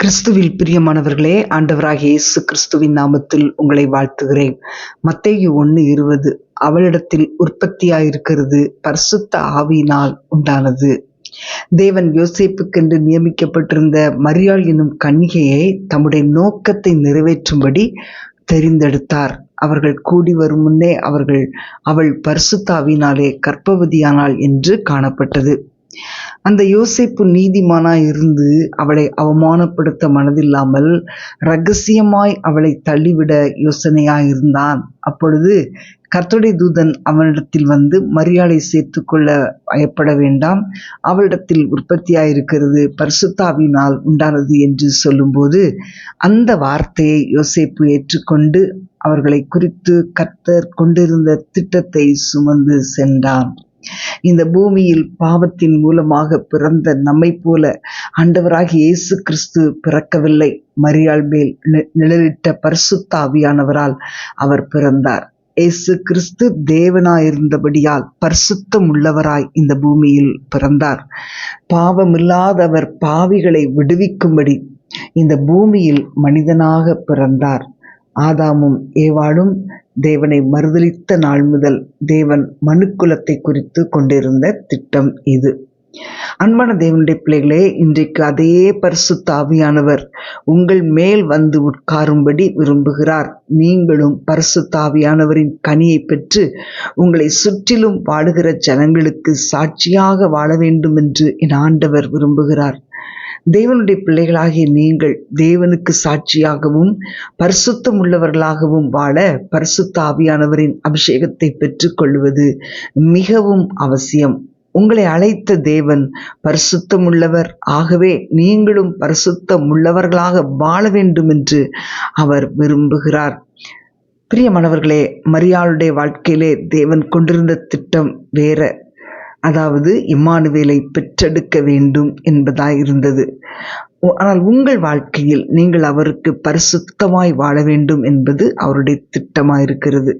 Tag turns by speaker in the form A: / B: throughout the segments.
A: கிறிஸ்துவில் பிரியமானவர்களே ஆண்டவராகிய இயேசு கிறிஸ்துவின் நாமத்தில் உங்களை வாழ்த்துகிறேன். மத்தேயு ஒன்று இருபது அவளிடத்தில் உற்பத்தியாயிருக்கிறது பரிசுத்த ஆவியினால் உண்டானது. தேவன் யோசிப்புக்கென்று நியமிக்கப்பட்டிருந்த மரியாள் என்னும் கன்னிகையை தம்முடைய நோக்கத்தை நிறைவேற்றும்படி தெரிந்தெடுத்தார். அவர்கள் கூடி வரும் முன்னே அவர்கள் அவள் பரிசுத்தாவினாலே கற்பவதியானாள் என்று காணப்பட்டது. அந்த யோசிப்பு நீதிமானாய் இருந்து அவளை அவமானப்படுத்த மனதில்லாமல் ரகசியமாய் அவளை தள்ளிவிட யோசனையாய் இருந்தான். அப்பொழுது கர்த்தருடைய தூதன் அவனிடத்தில் வந்து மரியாதை சேர்த்து கொள்ள பயப்பட வேண்டாம். அவளிடத்தில் உற்பத்தியாயிருக்கிறது பரிசுத்தாவினால் உண்டானது என்று சொல்லும்போது அந்த வார்த்தையை யோசிப்பு ஏற்றுக்கொண்டு அவர்களை குறித்து கர்த்தர் கொண்டிருந்த திட்டத்தை சுமந்து சென்றான். இந்த பூமியில் பாவத்தின் மூலமாக பிறந்த நம்மை போல ஆண்டவராகி இயேசு கிறிஸ்து பிறக்கவில்லை. மரியாள் மேல் நிழலிட்ட பரிசுத்தாவியானவரால் அவர் பிறந்தார். இயேசு கிறிஸ்து தேவனாயிருந்தபடியால் பரிசுத்தம் உள்ளவராய் இந்த பூமியில் பிறந்தார். பாவமில்லாதவர் பாவிகளை விடுவிக்கும்படி இந்த பூமியில் மனிதனாக பிறந்தார். ஆதாமும் ஏவாளும் தேவனை மறுதளித்த நாள் முதல் தேவன் மனுக்குலத்தை குறித்து கொண்டிருந்த திட்டம் இது. அன்பான தேவனுடைய பிள்ளைகளே இன்றைக்கு அதே பரிசு தாவியானவர் உங்கள் மேல் வந்து உட்காரும்படி விரும்புகிறார். நீங்களும் பரிசு தாவியானவரின் கனியை பெற்று உங்களை சுற்றிலும் வாழுகிற ஜனங்களுக்கு சாட்சியாக வாழ வேண்டும் என்று என் ஆண்டவர் விரும்புகிறார். தேவனுடைய பிள்ளைகளாகிய நீங்கள் தேவனுக்கு சாட்சியாகவும் பரிசுத்தம் உள்ளவர்களாகவும் வாழ பரிசுத்த ஆவியானவரின் அபிஷேகத்தை பெற்றுக்கொள்வது மிகவும் அவசியம். உங்களை அழைத்த தேவன் பரிசுத்தம் உள்ளவர் ஆகவே நீங்களும் பரிசுத்தம் உள்ளவர்களாக வாழ வேண்டும் என்று அவர் விரும்புகிறார். பிரியமானவர்களே மரியாளுடைய வாழ்க்கையிலே தேவன் கொண்டிருந்த திட்டம் வேற. அதாவது இம்மானுவேலை பெற்றெடுக்க வேண்டும் என்பதாய் இருந்தது. ஆனால் உங்கள் வாழ்க்கையில் நீங்கள் அவருக்கு பரிசுத்தமாய் வாழ வேண்டும் என்பது அவருடைய திட்டமாக இருக்கிறது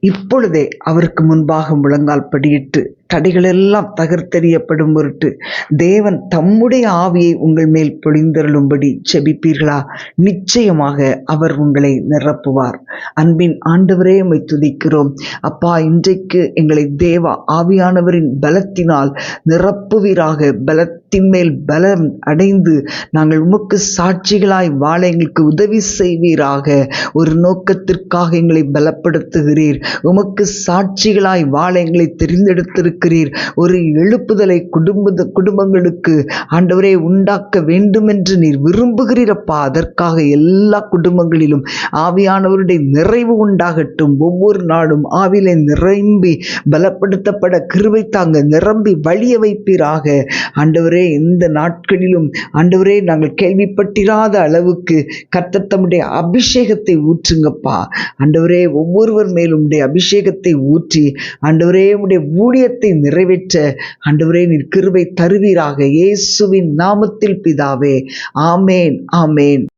A: இப்பொழுதே அவருக்கு முன்பாக முழங்கால் படியிட்டு தடைகளெல்லாம் தகர்த்தெறியப்படும் பொருட்டு தேவன் தம்முடைய ஆவியை உங்கள் மேல் பொழிந்தருளும்படி செபிப்பீர்களா? நிச்சயமாக அவர் உங்களை நிரப்புவார். அன்பின் ஆண்டவரே உம்மை துதிக்கிறோம். அப்பா இன்றைக்கு எங்களை தேவா ஆவியானவரின் பலத்தினால் நிரப்புவீராக. பலத்தின் மேல் பலம் அடைந்து நாங்கள் உமக்கு சாட்சிகளாய் வாழ எங்களுக்கு உதவி செய்வீராக. ஒரு நோக்கத்திற்காக எங்களை பலப்படுத்துகிறீர். உமக்கு சாட்சிகளாய் வாழ எங்களை தெரிந்தெடுத்திருக்கிறீர் ஒரு எழுப்புதலை குடும்ப குடும்பங்களுக்கு ஆண்டவரே உண்டாக்க வேண்டும் என்று நீர் விரும்புகிறீரப்பா. அதற்காக எல்லா குடும்பங்களிலும் ஆவியானவருடைய நிறைவு உண்டாகட்டும். ஒவ்வொரு நாடும் ஆவிலை நிரம்பி பலப்படுத்தப்பட கிருவை தாங்க நிரம்பி வழிய வைப்பீராக. ஆண்டவரே இந்த நாட்களிலும் ஆண்டவரே நாங்கள் கேள்விப்பட்டிராத அளவுக்கு கர்த்தர் தம்முடைய அபிஷேகத்தை ஊற்றுங்கப்பா. ஆண்டவரே ஒவ்வொருவர் மேலும் உடைய அபிஷேகத்தை ஊற்றி ஆண்டவரே உடைய ஊழியத்தை நிறைவேற்ற ஆண்டவரே நீர் கிருபை தருவீராக. இயேசுவின் நாமத்தில் பிதாவே. ஆமேன் ஆமேன்.